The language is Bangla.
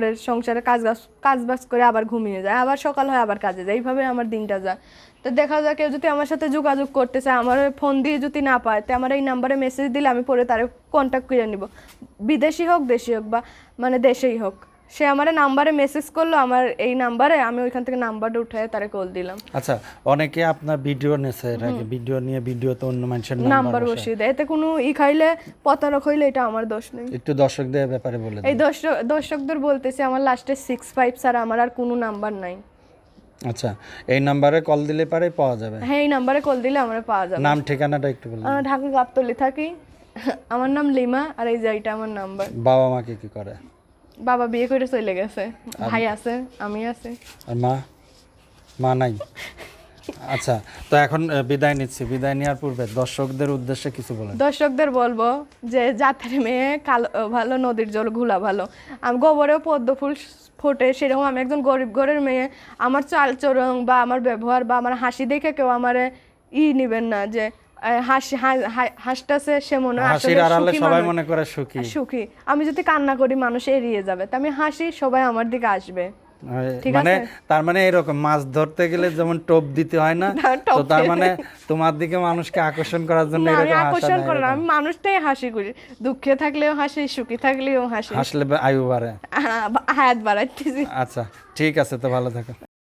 করে সংসারে কাজ কাজ বাজ করে আবার ঘুমিয়ে যায়, আবার সকাল হয়, আবার কাজে যায়। এইভাবে আমার দিনটা যায়। তো দেখা যায় কেউ যদি আমার সাথে যোগাযোগ করতে চায় আমার ফোন দিয়ে যদি না পায়, তো আমার এই নাম্বারে মেসেজ দিলে আমি পরে তার কন্ট্যাক্ট করে নিব। বিদেশি হোক, দেশি হোক বা মানে দেশেই হোক। সে আমার নাম্বারে মেসেজ করল আমার এই নাম্বারে আমি ওইখান থেকে নাম্বারটা উঠে তারে কল দিলাম। আচ্ছা অনেকে আপনার ভিডিও নেছে এর আগে ভিডিও নিয়ে ভিডিওতে অন্য মানুষের নাম্বার বসিয়ে দেয়। এতে কোনো ই খাইলে প্রতারক হইলে এটা আমার দোষ নেই। একটু দর্শকদের ব্যাপারে বলে এই দর্শক দর্শকদের বলতেছে আমার লাস্টে সিক্স ফাইভ ছাড়া আমার আর কোনো নাম্বার নাই। আচ্ছা এই নাম্বারে কল দিলে পারে পাওয়া যাবে? হ্যাঁ এই নাম্বারে কল দিলে আমার পাওয়া যাবে। নাম ঠিকানাটা একটু বলুন ঢাকা গাবতলি থাকি। আমার নাম লিমা আর এই যে এইটা আমার নাম্বার বাবা মা কি কি করে? বাবা বিয়ে করে চলে গেছে। ভাই আছে আমি আছি। আর মা? মা নাই? আচ্ছা তো এখন বিদায় নিচ্ছি। বিদায় নেওয়ার পূর্বে দর্শকদের উদ্দেশ্যে কিছু বলেন। দর্শকদের বলব যে জাতের মেয়ে কালো ভালো নদীর জল ঘোলা ভালো। আমি গোবরেও পদ্ম ফুল ফোটে সেরকম আমি একজন গরিব ঘরের মেয়ে। আমার চাল চরং বা আমার ব্যবহার বা আমার হাসি দেখে কেউ আমার ই নিবেন না যে সে মনে হাসির আসলে আড়ালে সবাই মনে করে সুখী। সুখী। আমি যদি কান্না করি মানুষ এড়িয়ে যাবে। তা আমি হাসি সবাই আমার দিকে আসবে। মানে তার মানে এরকম মাছ ধরতে গেলে যেমন টোপ দিতে হয় না তো তার মানে তোমার দিকে মানুষকে আকর্ষণ করার জন্য এরকম আকর্ষণ করি না। আমি মানুষটাই হাসি করি। দুঃখে থাকলেও হাসি সুখী থাকলেও হাসি। হাসলে আয়ু বাড়ে। হায়াত বাড়াইতেছি। আচ্ছা ঠিক আছে তো ভালো থাকো।